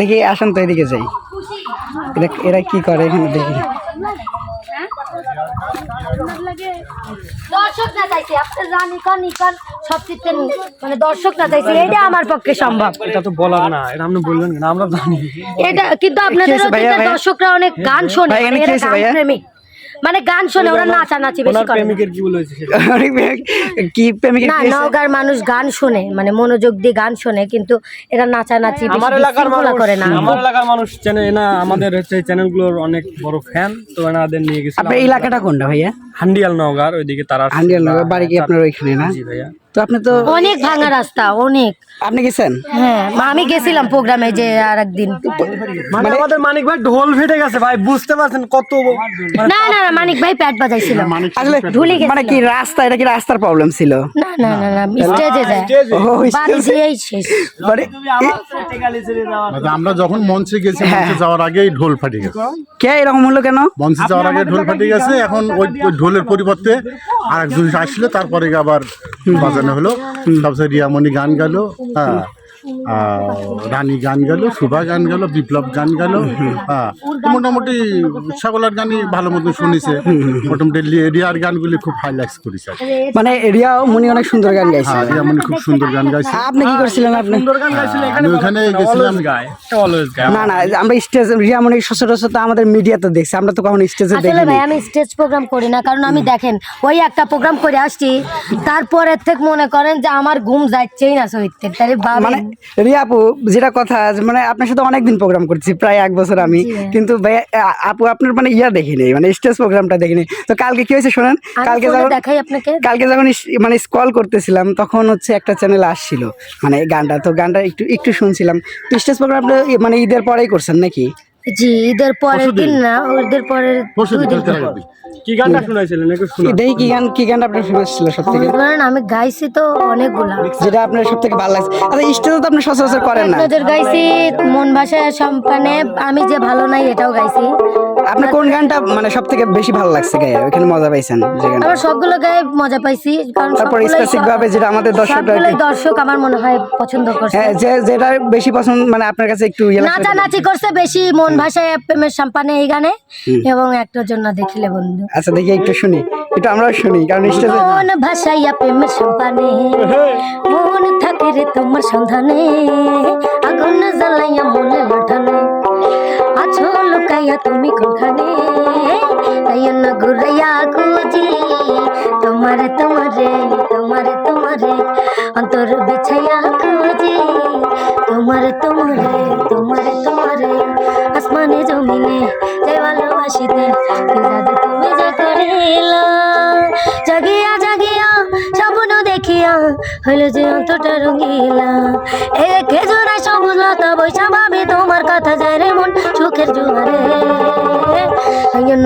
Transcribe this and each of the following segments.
দেখি আসেন তো এদিকে যাই। এরা এরা কি করে এখানে দেখি। দর্শক না চাইছে কান ইকান সব মানে দর্শক না চাইছে এটা আমার পক্ষে সম্ভব। এটা তো বলার না এটা আপনি বললেন না আমরা জানি। এটা কিন্তু আপনাদের? দর্শকরা অনেক গান শোনে ভাই, এখানে কি এরা হয়েছে গান ভাইয়া? মানে গান শুনে ওরা নাচানাচি বেশি করে প্রেমিকের কি বলেছে কি প্রেমিকের না নওগাঁর মানুষ গান শুনে মানে মনোযোগ দিয়ে গান শুনে কিন্তু এরা নাচানাচি বেশি আমার এলাকার মানুষ করে না। আমার এলাকার মানুষ চেনে না আমাদের হচ্ছে চ্যানেলগুলোর অনেক বড় ফ্যান তো এনাদের নিয়ে গেছিলাম আপনার এলাকাটা কোনটা ভাইয়া? হান্ডিয়াল নওগার ওইদিকে তারা হান্ডিয়াল নগর বাড়ি কি আপনার ওইখানে না? জি ভাইয়া। তো আপনি তো অনেক ভাঙা রাস্তা অনেক। আপনি গেছেন? হ্যাঁ আমি গেছিলাম প্রোগ্রামে যে আর একদিন মানে আমাদের মানিক ভাই ঢোল ফেটে গেছে ভাই বুঝতে পারছেন কত মানে না না না মানিক ভাই প্যাট বাজাইছিল। আসলে ঢুলে গেছিল। মানে কি রাস্তা এটা কি রাস্তার প্রবলেম ছিল? না না না না স্টেজে যায়। ও শেষ। মানে আমরা যখন মঞ্চে গেছি মঞ্চে যাওয়ার আগেই ঢোল ফাটে গেছে। কে এরকম হলো কেন? মঞ্চে যাওয়ার আগে ঢোল ফাটে গেছে এখন ওই ঢোলের পরিবর্তে আর একজন আসলে তারপরে আবার বাজানো হলো। তারপরে রিয়ামণি গান গেল। হ্যাঁ। রানী গান গেল শুভা গান গেল বিপ্লব গান গেল। হ্যাঁ মোটামুটি সকলের গানই ভালো মতন শুনেছে। মোটামুটি রিয়ার গানগুলি খুব হাইলাইটস করেছে মানে রিয়াও মুনি অনেক সুন্দর গান গাইছে। হ্যাঁ রিয়ামণি খুব সুন্দর গান গাইছে। আপনি কি করছিলেন আপনি? সুন্দর গান গাইছিল এখানে ওখানে গেছিলাম। গায় অলওয়েজ গায়। না না আমরা স্টেজ রিয়ামণি সচরাচর তো আমাদের মিডিয়াতে দেখছি আমরা তো কখনো স্টেজে আসলে দেখিনি। ভাই আমি স্টেজ প্রোগ্রাম করি না কারণ আমি দেখেন ওই একটা প্রোগ্রাম করে আসছি তারপরের থেকে মনে করেন যে আমার ঘুম যাচ্ছেই না সহিতে তাহলে মানে ভাবেন রিয়া আপু যেটা কথা মানে আপনার সাথে অনেকদিন প্রোগ্রাম করছি প্রায় এক বছর আমি। কিন্তু আপু আপনার মানে ইয়া দেখিনি মানে স্টেজ প্রোগ্রামটা দেখিনি। তো কালকে কি হয়েছে শোনেন? কালকে যখন দেখাই আপনাকে। কালকে যখন মানে স্কল করতেছিলাম তখন হচ্ছে একটা চ্যানেল আসছিল মানে গানটা। তো গানটা একটু একটু শুনছিলাম। তো স্টেজ প্রোগ্রামটা মানে ঈদের পরেই করছেন নাকি? জি ঈদের পরের দিন না ঈদের পরের দুই দিন কি গানটা শুনাইছিলেন? একটু শুনুন। দেই কি গান কি গানটা আপনার ফেমাস ছিল সব ধরেন আমি গাইছি তো অনেকগুলো। যেটা আপনার সব থেকে ভালো লাগছে। আচ্ছা স্টেজে তো আপনি সচরাচর করেন না। নজর গাইছি মন ভাষায় সম্পানে আমি যে ভালো নাই এটাও গাইছি। আপনার কোন গানটা মানে সব থেকে বেশি ভালো লাগছে গায়ে? ওখানে মজা পাইছেন যে আমার সবগুলো গায়ে মজা পাইছি কারণ তারপর specific ভাবে যেটা আমাদের দর্শকরা দর্শক আমার মনে হয় পছন্দ করছে। হ্যাঁ যে যেটা বেশি পছন্দ মানে আপনার কাছে একটু ইয়ে লাগছে নাচানাচি করছে বেশি মন ভাষায় প্রেমের সম্পানে এই গানে। এবং একটার জন্য দেখিলে বন্ধু। আচ্ছা দেখি একটু শুনি। একটু আমরাও শুনি কারণ স্টেজে মন ভাষাইয়া প্রেমের সম্পানে। মন থাকে রে তোমার সন্ধানে। আগুন জ্বালাইয়া লুকাইয়া তুমি কোনখানে তাইয়া না ঘুরাইয়া খুঁজি তোমারে তোমারে তোমারে তোমারে অন্তর বিছাইয়া খুঁজি তোমারে তোমারে তোমারে তোমারে আসমানে জমিনে যে ভালোবাসিতে তুমি যে করিলা জাগিয়া জাগিয়া স্বপ্ন দেখিয়া হইল যে অন্তটা রঙিলা এ খেজুরা সবুজ লতা বৈশা ভাবে তোমার কথা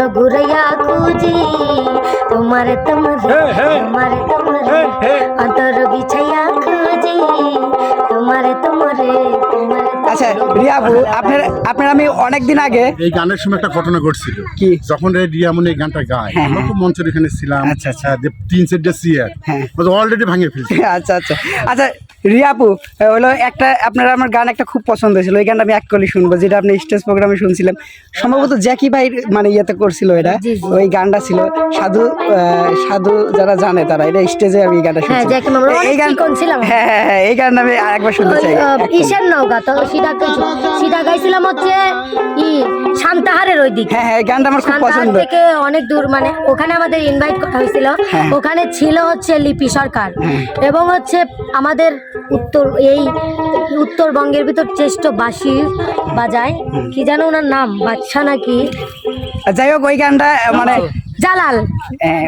ঘুরাইয়া খুঁজি তোমারে তোমারে তোমারে তোমারে অন্তর বিছাইয়া খুঁজি তোমারে তোমারে আচ্ছা রিয়াবু আপনার আপনার আমি অনেকদিন আগে এই গানের সময় একটা ঘটনা ঘটছিল। কি? যখন রে রিয়ামনি এই গানটা গায় হ্যাঁ, আমরা তো মঞ্চের এখানে ছিলাম। আচ্ছা, আচ্ছা। হ্যাঁ, তিন চারটে হ্যাঁ। অলরেডি ভাঙে ফেলছে। আচ্ছা আচ্ছা। আচ্ছা রিয়াপু হলো একটা আপনার আমার গান একটা খুব পছন্দ হয়েছিল ওই গানটা আমি এক কলি শুনব যেটা আপনি স্টেজ প্রোগ্রামে শুনছিলাম সম্ভবত জ্যাকি ভাই মানে ইয়েতে করছিল এটা। ওই গানটা ছিল সাধু সাধু যারা জানে তারা এটা স্টেজে আমি গানটা হ্যাঁ, শুনছি এই গান চিকন ছিলাম। হ্যাঁ হ্যাঁ হ্যাঁ এই গানটা আমি আরেকবার শুনতে চাই। ঈশান নৌকা তো গাইছিলাম হচ্ছে ওই দিকে হ্যাঁ হ্যাঁ গানটা আমার খুব পছন্দ। থেকে অনেক দূর মানে ওখানে আমাদের ইনভাইট করা হয়েছিল। হ্যাঁ। ওখানে ছিল হচ্ছে লিপি সরকার এবং হচ্ছে আমাদের উত্তর এই উত্তরবঙ্গের ভিতর চেষ্ট বাসি বাজায়। কি জানো ওনার নাম? বাচ্চা নাকি? যাই হোক ওই গানটা মানে জালাল। হ্যাঁ,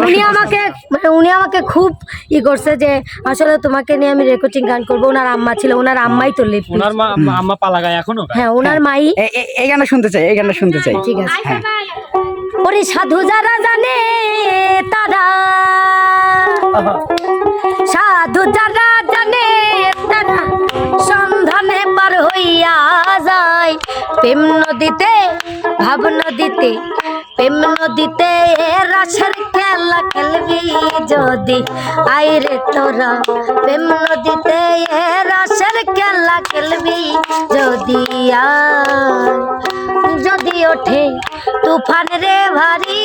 উনি আমাকে মানে উনি আমাকে খুব ই করছে যে আসলে তোমাকে নিয়ে আমি রেকর্ডিং গান করব। ওনার আম্মা ছিল ওনার আম্মাই তো লিপি ওনার আম্মা পালা গায় এখনও? হ্যাঁ ওনার মাই। এ- এ- এই গানটা শুনতে চাই এই গানটা শুনতে চাই। ঠিক আছে হ্যাঁ। ওরে সাধু যারা জানে তারা। সাধু যারা জানে তারা সন্ধানে পার হইয়া যায়। প্রেম নদীতে ভাব নদীতে প্রেম নদীতে রসের খেলা খেলবি যদি। আইরে তোরা, প্রেম নদীতে রসের খেলা খেলবি যদি। যদি ওঠে তুফান রে ভারী।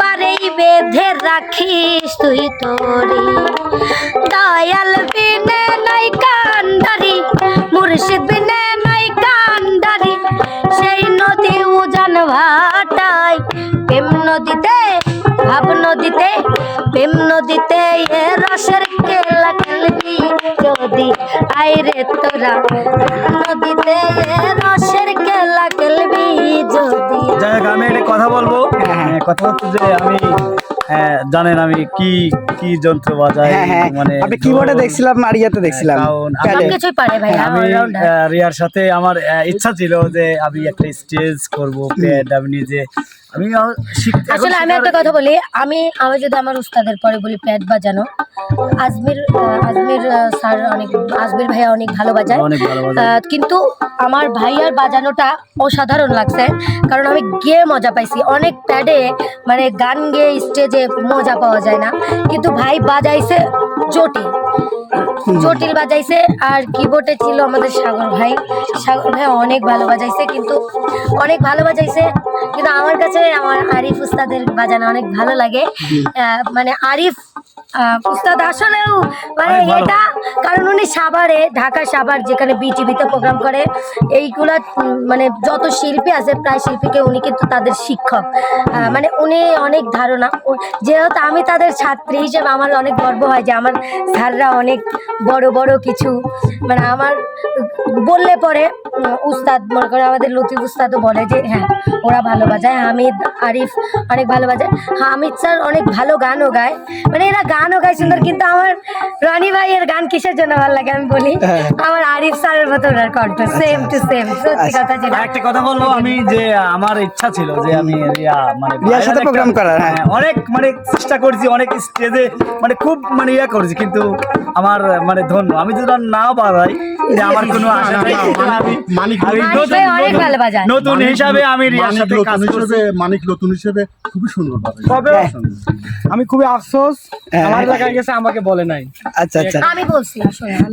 পারেই বেঁধে রাখিস তুই তোরি। দয়াল বিনে নাই কান্ডারি মুর্শিদ ভাটাই প্রেম নদীতে ভাব নদীতে প্রেম নদীতে এ রসের খেলা খেলবি যদি। আইরে তোরা নদীতে এ রসের খেলা খেলবি যদি। যাই হোক আমি একটা কথা বলব। হ্যাঁ, কথা হচ্ছে যে আমি হ্যাঁ, জানেন আমি কি কি যন্ত্র বাজাই হ্যাঁ হ্যাঁ মানে আপনি কিবোর্ডে দেখছিলাম আর ইয়েতে দেখছিলাম কারণ আমি- কিছুই পারে ভাই আমি রিয়ার সাথে আমার ইচ্ছা ছিল যে আমি একটা স্টেজ করব প্যাড আমি নিজে আমি আসলে আমি একটা কথা বলি আমি আমি যদি আমার উস্তাদের পরে বলি প্যাড বাজানো আজমির আজমির স্যার অনেক আজমির ভাইয়া অনেক ভালো বাজায়। অনেক ভালো আহ, কিন্তু আমার ভাইয়ার বাজানোটা অসাধারণ লাগছে কারণ আমি গিয়ে মজা পাইছি। অনেক প্যাডে মানে গান গেয়ে স্টেজে মজা পাওয়া যায় না। কিন্তু ভাই বাজাইছে জটিল। জটিল বাজাইছে আর কিবোর্ডে ছিল আমাদের সাগর ভাই। সাগর ভাই অনেক ভালো বাজাইছে কিন্তু অনেক ভালো বাজাইছে। কিন্তু আমার কাছে আমার আরিফ উস্তাদের বাজানো অনেক ভালো লাগে। মানে আরিফ উস্তাদ আসলেও মানে এটা কারণ উনি সাভারে ঢাকা সাভার যেখানে বিটিভিতে প্রোগ্রাম করে এইগুলা মানে যত শিল্পী আছে প্রায় শিল্পীকে উনি কিন্তু তাদের শিক্ষক। মানে উনি অনেক ধারণা। যেহেতু আমি তাদের ছাত্রী হিসেবে আমার অনেক গর্ব হয় যে আমার স্যাররা অনেক বড় বড় কিছু মানে আমার বললে পরে উস্তাদ মনে করে আমাদের লতিফ উস্তাদও বলে যে হ্যাঁ ওরা ভালো বাজায় হামিদ আরিফ অনেক ভালো বাজায়। হামিদ স্যার অনেক ভালো গানও গায়। মানে এরা গানও গাই সুন্দর কিন্তু আমার রনি ভাইয়ের গান কিসের জন্য ভালো লাগে আমি বলি? আমার আরিফ স্যারের মতো ওনার কণ্ঠ সেম টু সেম সত্যি কথা যেটা। একটা কথা বলব আমি যে আমার ইচ্ছা ছিল যে আমি রিয়া মানে রিয়ার সাথে প্রোগ্রাম করার, হ্যাঁ। অনেক মানে চেষ্টা করেছি অনেক স্টেজে মানে খুব মানে ইয়া করেছি কিন্তু আমার মানে ধন্য। আমি যদি না বাড়াই যে আমার কোনো আশা নেই। আমি মানিক নতুন- অনেক ভালো বাজায় নতুন হিসাবে আমি রিয়ার সাথে কাজ করছি। হিসেবে মানিক নতুন হিসেবে খুবই সুন্দর তবে আমি খুবই আফসোস হ্যাঁ। আমার এলাকায় গেছে আমাকে বলে নাই। আচ্ছা আচ্ছা। আমি বলছি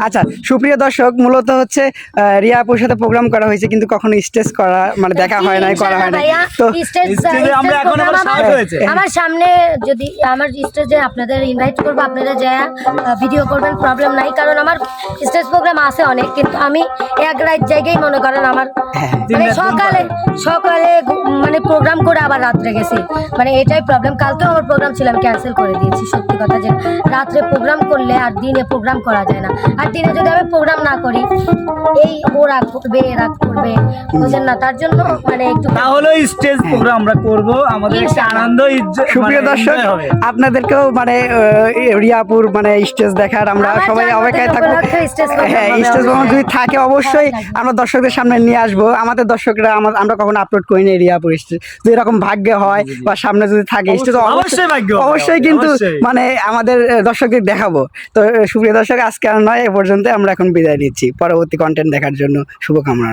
আচ্ছা সুপ্রিয় দর্শক মূলত হচ্ছে রিয়া আপুর সাথে প্রোগ্রাম করা হয়েছে কিন্তু কখনো স্টেজ করা মানে দেখা হয় নাই করা হয় নাই। তো স্টেজে আমরা এখন আবার প্রোগ্রাম সাহস আমার- আমার সামনে যদি আমার স্টেজে আপনাদের ইনভাইট করব আপনারা যা ভিডিও করবেন প্রবলেম নাই কারণ আমার স্টেজ প্রোগ্রাম আছে অনেক। কিন্তু আমি এক রাত জায়গায় মনে করেন আমার। মানে সকালে সকালে মানে প্রোগ্রাম করে আবার রাত্রে গেছি। মানে এটাই প্রবলেম কালকেও আমার প্রোগ্রাম ছিল আমি ক্যান্সেল করে দিয়েছি সত্যি কথা যে রাত্রে প্রোগ্রাম করলে আর দিনে প্রোগ্রাম করা যায় না। আর দিনে যদি আমি প্রোগ্রাম না করি এই ও রাগ করবে এ রাগ করবে বুঝেন না? তার জন্য মানে একটু তাহলে স্টেজ প্রোগ্রাম আমরা করব। আমাদের একটা আনন্দ সুপ্রিয় মানে দর্শক আপনাদেরকেও মানে রিয়াপুর মানে স্টেজ দেখার আমরা সবাই অপেক্ষায় থাকব। হ্যাঁ স্টেজ প্রোগ্রাম যদি থাকে অবশ্যই হ্যাঁ, আমরা দর্শকদের সামনে নিয়ে আসব। আমাদের দর্শকরা আমা- আমরা কখনো আপলোড করি না এরিয়া পরিস্থিতি। যদি এরকম ভাগ্য হয় বা সামনে যদি থাকে অবশ্যই ভাগ্য অবশ্যই কিন্তু মানে আমাদের দর্শকদের দেখাবো। তো সুপ্রিয় দর্শক আজকে আর নয় এ পর্যন্ত আমরা এখন বিদায় নিচ্ছি। পরবর্তী কন্টেন্ট দেখার জন্য শুভকামনা।